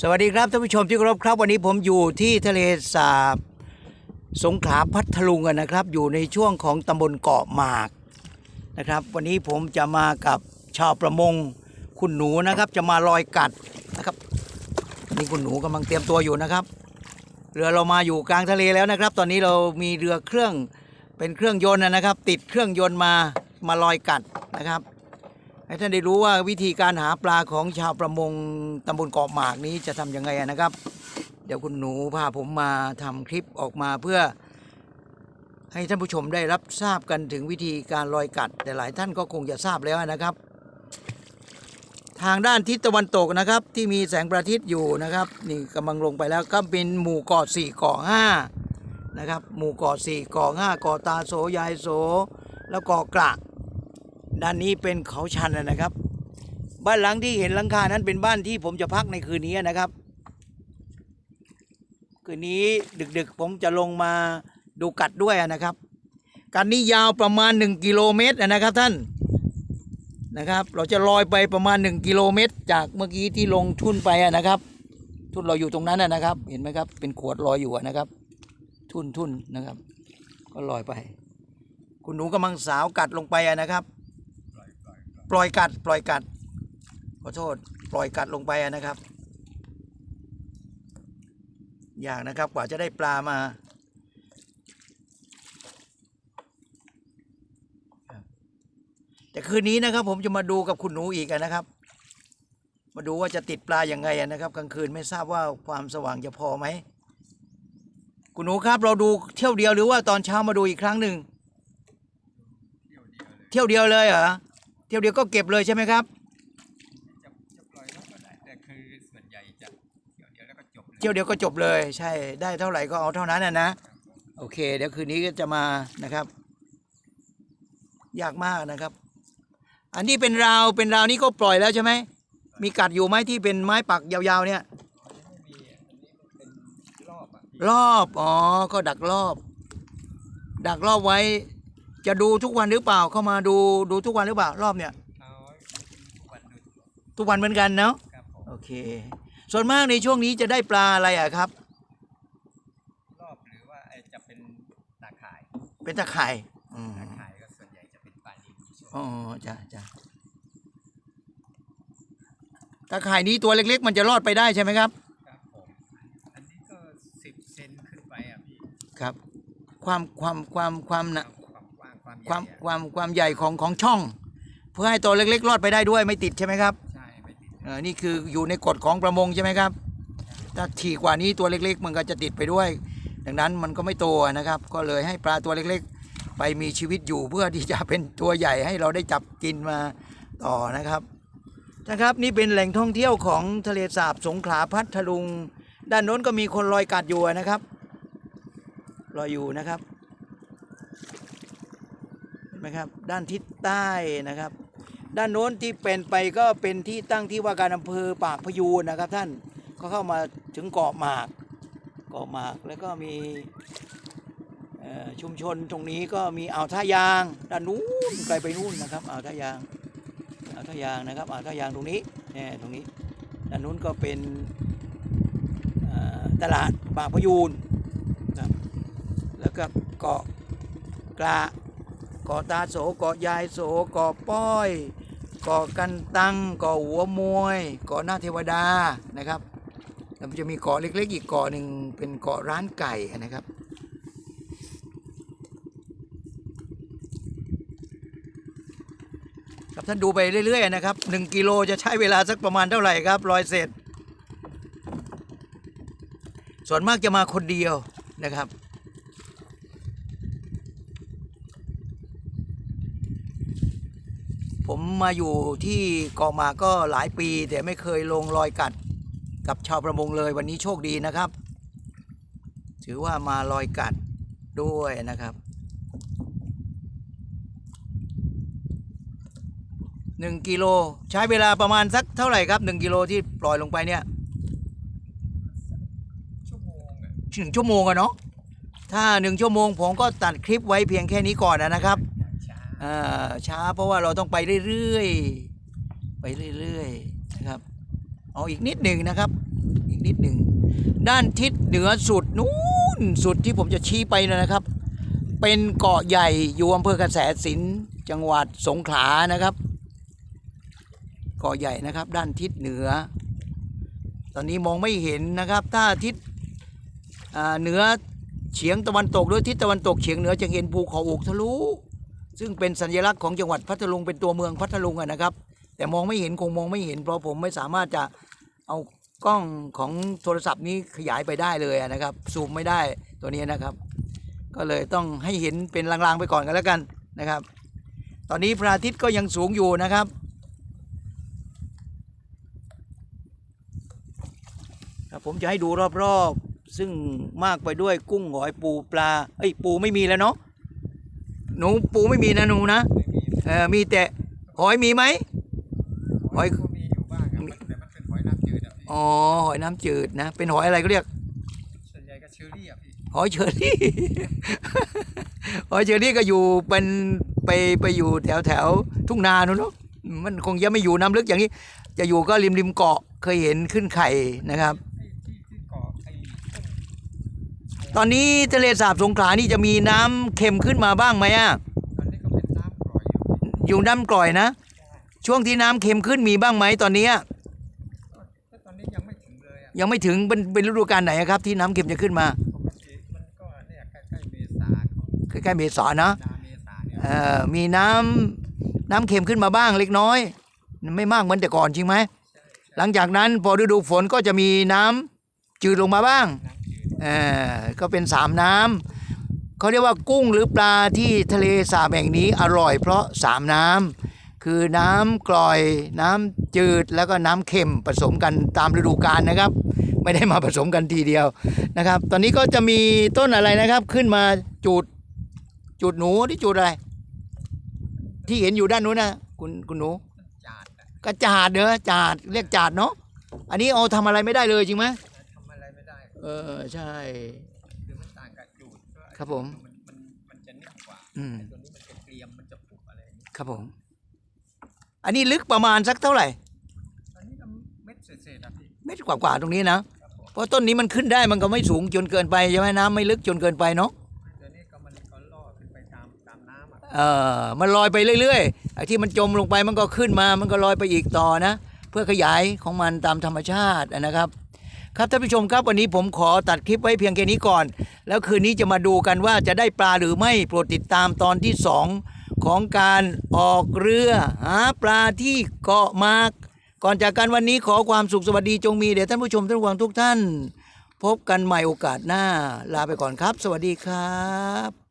สวัสดีครับท่านผู้ชมที่เคารพครับ วันนี้ผมอยู่ที่ทะเลสาบสงขลาพัทลุงนนะครับ อยู่ในช่วงของตำบลเกาะหมากนะครับ วันนี้ผมจะมากับชาวประมงคุณหนูนะครับ จะมาลอยกัดนะครับนี่คุณหนูกำลังเตรียมตัวอยู่นะครับ เรือเรามาอยู่กลางทะเลแล้วนะครับ ตอนนี้เรามีเรือเครื่องเป็นเครื่องยนต์นะครับ ติดเครื่องยนต์มามาลอยกัดนะครับ ให้ท่านได้รู้ว่าวิธีการหาปลาของชาวประมงตำบลเกาะหมากนี้จะทำยังไงนะครับ เดี๋ยวคุณหนูพาผมมาทำคลิปออกมาเพื่อ ให้ท่านผู้ชมได้รับทราบกันถึงวิธีการลอยกัด แต่หลายท่านก็คงจะทราบแล้วนะครับ ทางด้านทิศตะวันตกนะครับ ที่มีแสงประทิตย์อยู่นะครับ นี่กำลังลงไปแล้วก็เป็นหมู่เกาะสี่เกาะห้านะครับ หมู่เกาะสี่เกาะห้าเกาะตาโสยายโส แล้วเกาะกระ ด้านนี้เป็นเขาชันนะครับ บ้านหลังที่เห็นหลังคานั้นเป็นบ้านที่ผมจะพักในคืนนี้นะครับ คืนนี้ดึกๆ ผมจะลงมาดูกัดด้วยนะครับ กัดนี้ยาวประมาณ 1 กิโลเมตรนะครับท่านนะครับ เราจะลอยไปประมาณ 1 กิโลเมตร จากเมื่อกี้ที่ลงทุ่นไปนะครับ ทุ่นเราอยู่ตรงนั้นนะครับ เห็นไหมครับ เป็นขวดลอยอยู่นะครับ ทุ่นทุ่นนะครับ ก็ลอยไป คุณหนูกำลังสาวกัดลงไปนะครับ ล่อยกัด ปล่อยกัด ขอโทษ ปล่อยกัดลงไปนะครับ ยากนะครับกว่าจะได้ปลามาแต่คืนนี้นะครับ ผมจะมาดูกับคุณหนูอีกนะครับ มาดูว่าจะติดปลาอย่างไงนะครับ กลางคืนไม่ทราบว่าความสว่างจะพอไหมคุณหนูครับ เราดูเที่ยวเดียวหรือว่าตอนเช้ามาดูอีกครั้งหนึ่งเที่ยวเดียวเลยเหรอ ที่ยวเดียวก็เก็บเลยใช่ไหมครับ จะจะปล่อยแล้วก็ได้แต่คือส่วนใหญ่จะเดี๋ยวเดียวแล้วก็จบเลยเที่ยวเดียวก็จบเลย ใช่ได้เท่าไหร่ก็เอาเท่านั้นนะนะโอเค เดี๋ยวคืนนี้ก็จะมานะครับ ยากมากนะครับ อันนี้เป็นราวเป็นราวนี้ก็ปล่อยแล้วใช่ไหมมีกัดอยู่ไหมที่เป็นไม้ปักยาวๆเนี่ย ไม่มีอะอันนี้มันเป็นรอบอะพี่รอบ อ๋อ ก็ดักรอบ ดักรอบไว้ จะดูทุกวันหรือเปล่าเข้ามาดูดูทุกวันหรือเปล่ารอบเนี่ยเอาทุกวันดูทุกวันเหมือนกันเนาะครับผมโอเค ส่วนมากในช่วงนี้จะได้ปลาอะไรอะครับ รอบหรือว่าไอ้จะเป็นตาข่าย เป็นตะข่ายอืมตาข่ายก็ส่วนใหญ่จะเป็นปลานิลช่วงอ๋อจ้ะจ้ะตะข่ายนี้ตัวเล็ก ๆ มันจะรอดไปได้ใช่ไหมครับครับผมอันนี้ก็สิบเซนขึ้นไปอะพี่ครับ ความความความความหนะความกว้าง ความใหควาญ่มอะความความใหญ่ของของช่อง เพื่อให้ตัวเล็กๆรอดไปได้ด้วยไม่ติดใช่ไหมครับใช่ไม่ติดเออนี่คืออยู่ในกฎของประมงใช่ไหมครับ ถ้าถี่กว่านี้ตัวเล็กๆ มันก็จะติดไปด้วย ดังนั้นมันก็ไม่โตนะครับ ก็เลยให้ปลาตัวเล็กๆ ไปมีชีวิตอยู่เพื่อที่จะเป็นตัวใหญ่ให้เราได้จับกินมาต่อนะครับนะครับนี่เป็นแหล่งท่องเที่ยวของทะเลสาบสงขลาพัทลุง ด้านโน้นก็มีคนลอยกัดอยู่นะครับลอยอยู่นะครับเห็ นไหมครับ ด้านทิศใต้นะครับ ด้านโน้นที่เป็นไปก็เป็นที่ตั้งที่ว่าการอำเภอปากพยูนนะครับ ท่านก็เข้ามาถึงเกาะหมากเกาะหมากแล้วก็มีชุมชนตรงนี้ก็มีอ่าวท่ายางด้านนู้นไกลไปนู่นนะครับอ่าวท่ายางอ่าวท่ายางนะครับอ่าวท่ายางตรงนี้เนี่ยตรงนี้ด้านนู้นก็เป็นตลาดปากพยูนครับแล้วก็เกาะกระ เกาะตาโสเกาะยายโสเกาะป้อยเกาะกันตังเกาะหัวมวยเกาะหน้าเทวดานะครับแล้วมันจะมีเกาะเล็ก ๆ อีกเกาะหนึ่งเป็นเกาะร้านไก่นะครับครับท่านดูไปเรื่อย ๆ นะครับหนึ่งกิโลจะใช้เวลาสักประมาณเท่าไหร่ครับรอยเสร็จ ส่วนมากจะมาคนเดียวนะครับ ผ มาอยู่ที่เกาะมาก็หลายปี แต่ไม่เคยลงรอยกัดกับชาวประมงเลยวันนี้โชคดีนะครับ ถือว่ามาลอยกัดด้วยนะครับหนึ่งกิโลใช้เวลาประมาณสักเท่าไหร่ครับหนึ่งกิโลที่ปล่อยลงไปเนี่ยหนึ่งชั่วโมงอะเนาะถ้าหนึ่งชั่วโมงผมก็ตัดคลิปไว้เพียงแค่นี้ก่อนนะครับ ช้าเพราะว่าเราต้องไปเรื่อยๆ ไปเรื่อยๆนะครับ เอาอีกนิดหนึ่งนะครับ อีกนิดหนึ่ง ด้านทิศเหนือสุดนู้นสุดที่ผมจะชี้ไปนะครับ เป็นเกาะใหญ่อยู่อำเภอกระแสสินจังหวัดสงขลานะครับ เกาะใหญ่นะครับ ด้านทิศเหนือ ตอนนี้มองไม่เห็นนะครับ ถ้าทิศเหนือเฉียงตะวันตกหรือทิศตะวันตกเฉียงเหนือจะเห็นภูเขาอกทะลุ ซึ่งเป็นสัญลักษณ์ของจังหวัดพัทลุงเป็นตัวเมืองพัทลุงอะนะครับ แต่มองไม่เห็นคงมองไม่เห็น เพราะผมไม่สามารถจะเอากล้องของโทรศัพท์นี้ขยายไปได้เลยนะครับ ซูมไม่ได้ตัวนี้นะครับ ก็เลยต้องให้เห็นเป็นลางๆไปก่อนกันแล้วกันนะครับ ตอนนี้พระอาทิตย์ก็ยังสูงอยู่นะครับผมจะให้ดูรอบๆ ซึ่งมากไปด้วยกุ้งหอยปูปลาเอ้ยปูไม่มีแล้วเนาะ หนูปูไม่มีนะหนูนะไม่มีเออมีแต่หอยมีไหมหอยก็มีอยู่บ้างครับมันแต่มันเป็นหอยน้ำจืดอะพี่อ๋อหอยน้ำจืดนะ เป็นหอยอะไรก็เรียกส่วนใหญ่ก็เชอรี่อะพี่หอยเชอรี่ หอยเชอรี่ก็อยู่เป็นไปไปอยู่แถวแถวทุ่งนานู้นเนาะมันคงจะไม่อยู่น้ำลึกอย่างนี้ จะอยู่ก็ริมริมเกาะเคยเห็นขึ้นไข่นะครับ ที่ที่ที่เกาะไอ้ต้น ตอนนี้ทะเลสาบสงขลานี่จะมีน้ำเค็มขึ้นมาบ้างไหมอะตอนนี้ก็เป็นน้ำกร่อยอยู่พี่อยู่น้ำกร่อยนะ ช่วงที่น้ำเค็มขึ้นมีบ้างไหมตอนเนี้ยก็ตอนนี้ยังไม่ถึงเลยอะยังไม่ถึงเป็นเป็นฤดูกาลไหนอะครับ ที่น้ำเค็มจะขึ้นมาปกติมันก็เนี่ยใกล้ๆเมษาของใกล้ๆเมษานะนาเมษาเนี่ยเอ่อมีน้ำน้ำเค็มขึ้นมาบ้างเล็กน้อย ไม่มากเหมือนแต่ก่อนจริงไหมหลังจากนั้นพอฤดูฝนก็จะมีน้ำจืดลงมาบ้าง น้ำจืดเออก็เป็นสามน้ำเขาเรียกว่ากุ้งหรือปลาที่ทะเลสาบแห่งนี้อร่อยเพราะสามน้ำคือน้ำกร่อยน้ำจืดแล้วก็น้ำเค็มผสมกันตามฤดูกาลนะครับ ไม่ได้มาผสมกันทีเดียวนะครับ ตอนนี้ก็จะมีต้นอะไรนะครับขึ้นมาจุดจุดหนูที่จุดอะไร ที่เห็นอยู่ด้านนู้นนะคุณคุณหนูจาดอะกระจาดเนอะจาดเรียกจาดเนาะอันนี้เอาทำอะไรไม่ได้เลยจริงไหม เออใช่ คือมันต่างกับจูดก็ไอ้ครับผม มันมันมันจะนิ่มกว่าอืมไอ้ตัวนี้มันจะเกรียมมันจะปุบอะไรอย่างนี้ครับผม อันนี้ลึกประมาณสักเท่าไหร่ อันนี้ก็เม็ดเศษๆอะพี่เมตรกว่าๆตรงนี้นะครับผมเพราะต้นนี้มันขึ้นได้มันก็ไม่สูงจนเกินไปใช่ไหมน้ำไม่ลึกจนเกินไปเนาะ ตัวนี้ก็มันก็ล่อขึ้นไปตามตามน้ำอะเออมันลอยไปเรื่อยๆ ไอ้ที่มันจมลงไปมันก็ขึ้นมา มันก็ลอยไปอีกต่อนะ เพื่อขยายของมันตามธรรมชาตินะครับ ครับท่านผู้ชมครับวันนี้ผมขอตัดคลิปไว้เพียงแค่นี้ก่อน แล้วคืนนี้จะมาดูกันว่าจะได้ปลาหรือไม่โปรดติดตามตอนที่สองของการออกเรือหาปลาที่เกาะมาก ก่อนจากกันวันนี้ขอความสุขสวัสดีจงมีเดี๋ยวท่านผู้ชมท่านผู้ฟังทุกท่าน พบกันใหม่โอกาสหน้า ลาไปก่อนครับ สวัสดีครับ